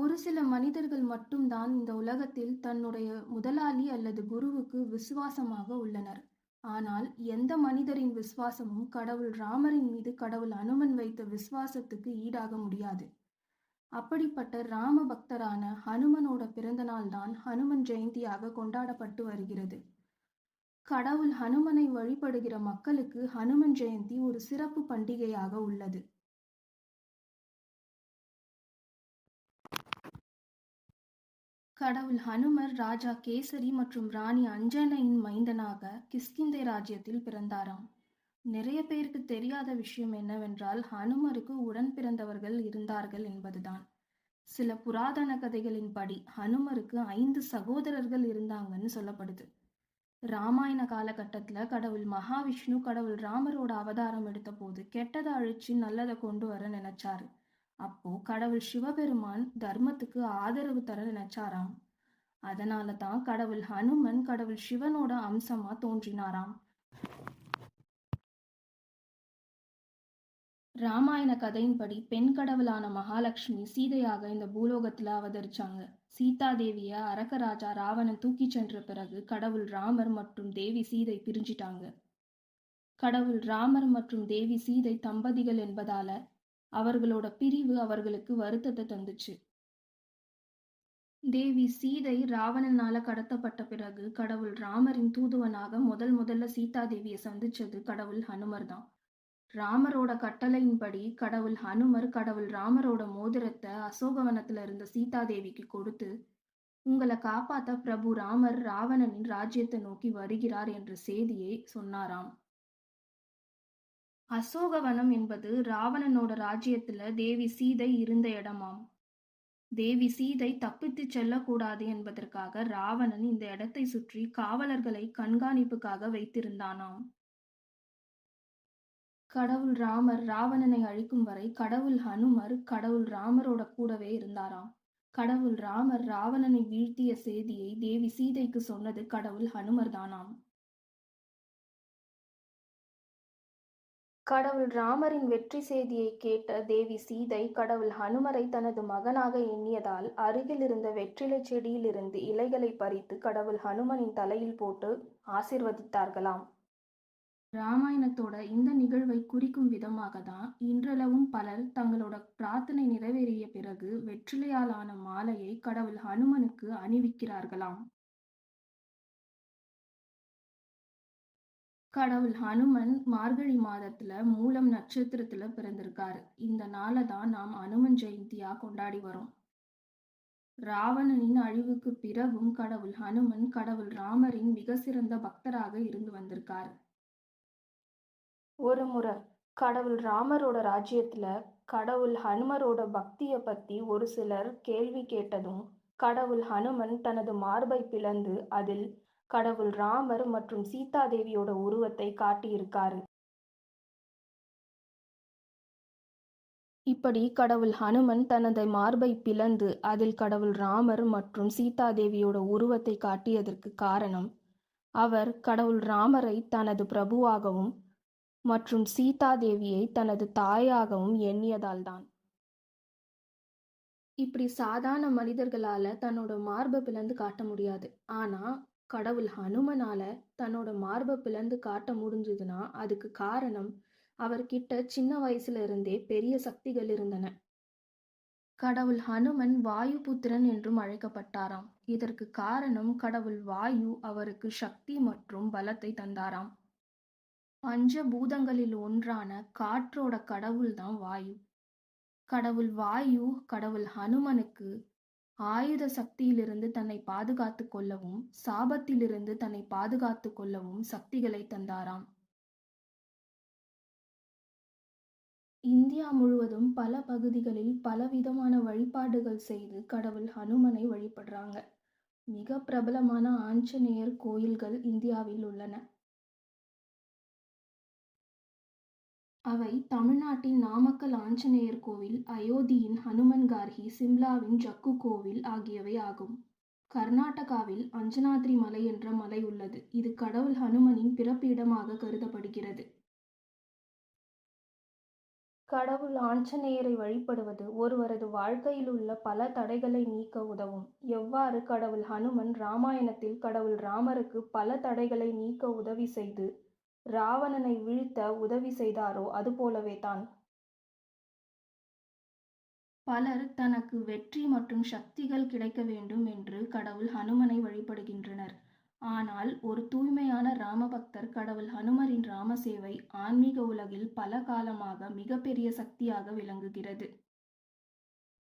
ஒரு சில மனிதர்கள் மட்டும்தான் இந்த உலகத்தில் தன்னுடைய முதலாளி அல்லது குருவுக்கு விசுவாசமாக உள்ளனர். ஆனால் எந்த மனிதரின் விசுவாசமும் கடவுள் ராமரின் மீது கடவுள் அனுமன் வைத்த விசுவாசத்துக்கு ஈடாக முடியாது. அப்படிப்பட்ட ராம பக்தரான ஹனுமனோட பிறந்த நாள்தான் ஹனுமன் ஜெயந்தியாக கொண்டாடப்பட்டு வருகிறது. கடவுள் ஹனுமனை வழிபடுகிற மக்களுக்கு ஹனுமன் ஜெயந்தி ஒரு சிறப்பு பண்டிகையாக உள்ளது. கடவுள் ஹனுமர் ராஜா கேசரி மற்றும் ராணி அஞ்சனையின் மைந்தனாக கிஸ்கிந்தை ராஜ்யத்தில் பிறந்தாராம். நிறைய பேருக்கு தெரியாத விஷயம் என்னவென்றால் ஹனுமருக்கு உடன் பிறந்தவர்கள் இருந்தார்கள் என்பதுதான். சில புராதன கதைகளின்படி ஹனுமருக்கு ஐந்து சகோதரர்கள் இருந்தாங்கன்னு சொல்லப்படுது. ராமாயண காலகட்டத்துல கடவுள் மகாவிஷ்ணு கடவுள் ராமரோட அவதாரம் எடுத்த போது கெட்டதை அழிச்சு நல்லதை கொண்டு வர நினைச்சாரு. அப்போ கடவுள் சிவபெருமான் தர்மத்துக்கு ஆதரவு தர நினைச்சாராம். அதனால தான் கடவுள் ஹனுமன் கடவுள் சிவனோட அம்சமா தோன்றினாராம். ராமாயண கதையின்படி பெண் கடவுளான மகாலட்சுமி சீதையாக இந்த பூலோகத்துல அவதரிச்சாங்க. சீதாதேவிய அரக்கராஜா ராவணன் தூக்கிச் சென்ற பிறகு கடவுள் ராமர் மற்றும் தேவி சீதை பிரிஞ்சிட்டாங்க. கடவுள் ராமர் மற்றும் தேவி சீதை தம்பதிகள் என்பதால அவர்களோட பிரிவு அவர்களுக்கு வருத்தத்தை தந்துச்சு. தேவி சீதை ராவணனால கடத்தப்பட்ட பிறகு கடவுள் ராமரின் தூதுவனாக முதல் முதல்ல சீதா தேவியை சந்திச்சது கடவுள் ஹனுமர் தான். ராமரோட கட்டளையின்படி கடவுள் ஹனுமர் கடவுள் ராமரோட மோதிரத்தை அசோகவனத்துல இருந்த சீதா தேவிக்கு கொடுத்து உங்களை காப்பாத்த பிரபு ராமர் ராவணனின் ராஜ்யத்தை நோக்கி வருகிறார் என்ற செய்தியை சொன்னாராம். அசோகவனம் என்பது ராவணனோட ராஜ்யத்துல தேவி சீதை இருந்த இடமாம். தேவி சீதை தப்பித்துச் செல்லக்கூடாது என்பதற்காக ராவணன் இந்த இடத்தை சுற்றி காவலர்களை கண்காணிப்புக்காக வைத்திருந்தானாம். கடவுள் ராமர் ராவணனை அழிக்கும் வரை கடவுள் ஹனுமர் கடவுள் ராமரோட கூடவே இருந்தாராம். கடவுள் ராமர் ராவணனை வீழ்த்திய செய்தியை தேவி சீதைக்கு சொன்னது கடவுள் ஹனுமர் தானாம். கடவுள் ராமரின் வெற்றி செய்தியை கேட்ட தேவி சீதை கடவுள் ஹனுமரை தனது மகனாக எண்ணியதால் அருகில் இருந்த வெற்றிலைச் செடியிலிருந்து இலைகளை பறித்து கடவுள் ஹனுமனின் தலையில் போட்டு ஆசிர்வதித்தார்களாம் ராமாயணத்தோட இந்த நிகழ்வை குறிக்கும் விதமாக தான் இன்றளவும் பலர் தங்களோட பிரார்த்தனை நிறைவேறிய பிறகு வெற்றிலையால் ஆன மாலையை கடவுள் ஹனுமனுக்கு அணிவிக்கிறார்களாம். கடவுள் ஹனுமன் மார்கழி மாதத்துல மூலம் நட்சத்திரத்துல பிறந்திருக்காரு. இந்த நாளை தான் நாம் அனுமன் ஜெயந்தியா கொண்டாடி வரோம். ராவணனின் அழிவுக்கு பிறகும் கடவுள் ஹனுமன் கடவுள் ராமரின் மிக சிறந்த பக்தராக இருந்து வந்திருக்கார் ஒரு முறை கடவுள் ராமரோட ராஜ்யத்துல கடவுள் ஹனுமரோட பக்திய பத்தி ஒரு சிலர் கேள்வி கேட்டதும் கடவுள் ஹனுமன் தனது மார்பை பிளந்து அதில் கடவுள் ராமர் மற்றும் சீதாதேவியோட உருவத்தை காட்டியிருக்காரு. இப்படி கடவுள் ஹனுமன் தனது மார்பை பிளந்து அதில் கடவுள் ராமர் மற்றும் சீதாதேவியோட உருவத்தை காட்டியதற்கு காரணம் அவர் கடவுள் ராமரை தனது பிரபுவாகவும் மற்றும் சீதாதேவியை தனது தாயாகவும் எண்ணியதால்தான். இப்படி சாதாரண மனிதர்களால தன்னோட மார்பை பிளந்து காட்ட முடியாது. ஆனா கடவுள் ஹனுமனால தன்னோட மார்பை பிளந்து காட்ட முடிஞ்சதுன்னா அதுக்கு காரணம் அவர்கிட்ட சின்ன வயசுல இருந்தே பெரிய சக்திகள் இருந்தன. கடவுள் ஹனுமன் வாயு புத்திரன் என்றும் அழைக்கப்பட்டாராம். இதற்கு காரணம் கடவுள் வாயு அவருக்கு சக்தி மற்றும் பலத்தை தந்தாராம். பஞ்ச பூதங்களில் ஒன்றான காற்றோட கடவுள் தான் வாயு. கடவுள் வாயு கடவுள் ஹனுமனுக்கு ஆயுத சக்தியிலிருந்து தன்னை பாதுகாத்துக் கொள்ளவும் சாபத்திலிருந்து தன்னை பாதுகாத்துக் கொள்ளவும் சக்திகளை தந்தாராம். இந்தியா முழுவதும் பல பகுதிகளில் பலவிதமான வழிபாடுகள் செய்து கடவுள் ஹனுமனை வழிபடுறாங்க. மிக பிரபலமான ஆஞ்சநேயர் கோயில்கள் இந்தியாவில் உள்ளன. அவை தமிழ்நாட்டின் நாமக்கல் ஆஞ்சநேயர் கோவில், அயோத்தியின் ஹனுமன்கார்கி, சிம்லாவின் ஜக்கு கோவில் ஆகியவை ஆகும். கர்நாடகாவில் அஞ்சனாத்ரி மலை என்ற மலை உள்ளது. இது கடவுள் ஹனுமனின் பிறப்பிடமாக கருதப்படுகிறது. கடவுள் ஆஞ்சநேயரை வழிபடுவது ஒருவரது வாழ்க்கையில் உள்ள பல தடைகளை நீக்க உதவும் எவ்வாறு கடவுள் ஹனுமன் ராமாயணத்தில் கடவுள் ராமருக்கு பல தடைகளை நீக்க உதவி செய்து ராவணனை வீழ்த்த உதவி செய்தாரோ அதுபோலவே தான். பலர் தனக்கு வெற்றி மற்றும் சக்திகள் கிடைக்க வேண்டும் என்று கடவுள் ஹனுமனை வழிபடுகின்றனர். ஆனால் ஒரு தூய்மையான ராமபக்தர் கடவுள் ஹனுமரின் ராமசேவை ஆன்மீக உலகில் பல காலமாக மிகப்பெரிய சக்தியாக விளங்குகிறது.